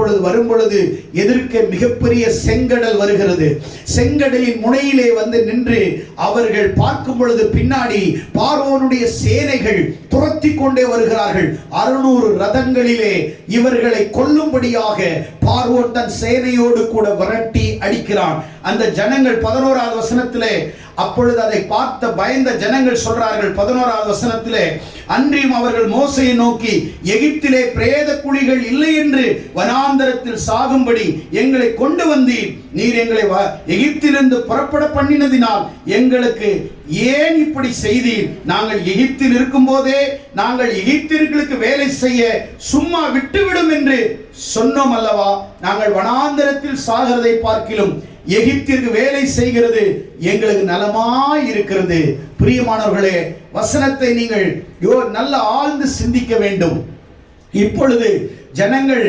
இப்பொழுது வரும் பொழுது எதிர்க்க மிகப்பெரிய செங்கடல் வருகிறது. செங்கடலின் முனையிலே வந்து நின்று அவர்கள் பார்க்கும் பொழுது பின்னாடி பார்வோனுடைய சேனைகள் துரத்தி கொண்டே வருகிறார்கள். அறுநூறு ரதங்களிலே இவர்களை கொல்லும்படியாக பார்வோன் தன் சேனையோடு கூட விரட்டி அடிக்கிறான். அந்த ஜனங்கள் பதினோராவது வசனத்திலே அப்பொழுது அதை பார்த்த பயந்த ஜனங்கள் சொல்றார்கள் பதினோராவது வசனத்திலே அன்றியும் அவர்கள் மோசையை நோக்கி எகிப்திலே பிரேத குழிகள் இல்லை என்று வனாந்தரத்தில் சாகும்படி எங்களை கொண்டு வந்தீர். நீர் எங்களை வ- எகிப்திலிருந்து புறப்பட பண்ணினதினால் எங்களுக்கு ஏன் இப்படி செய்தீர்? நாங்கள் எகிப்தில் இருக்கும்போதே நாங்கள் எகிப்தியர்களுக்கு வேலை செய்ய சும்மா விட்டுவிடும் என்று சொன்னோம் அல்லவா? நாங்கள் வனாந்தரத்தில் சாகிறதை பார்க்கிலும் எகிப்திற்கு வேலை செய்கிறது. எங்களுக்கு நலமாய் இருக்கிறது. பிரியமானவர்களே வசனத்தை நீங்கள் யோ நல்ல ஆழ்ந்து சிந்திக்க வேண்டும். இப்பொழுது ஜனங்கள்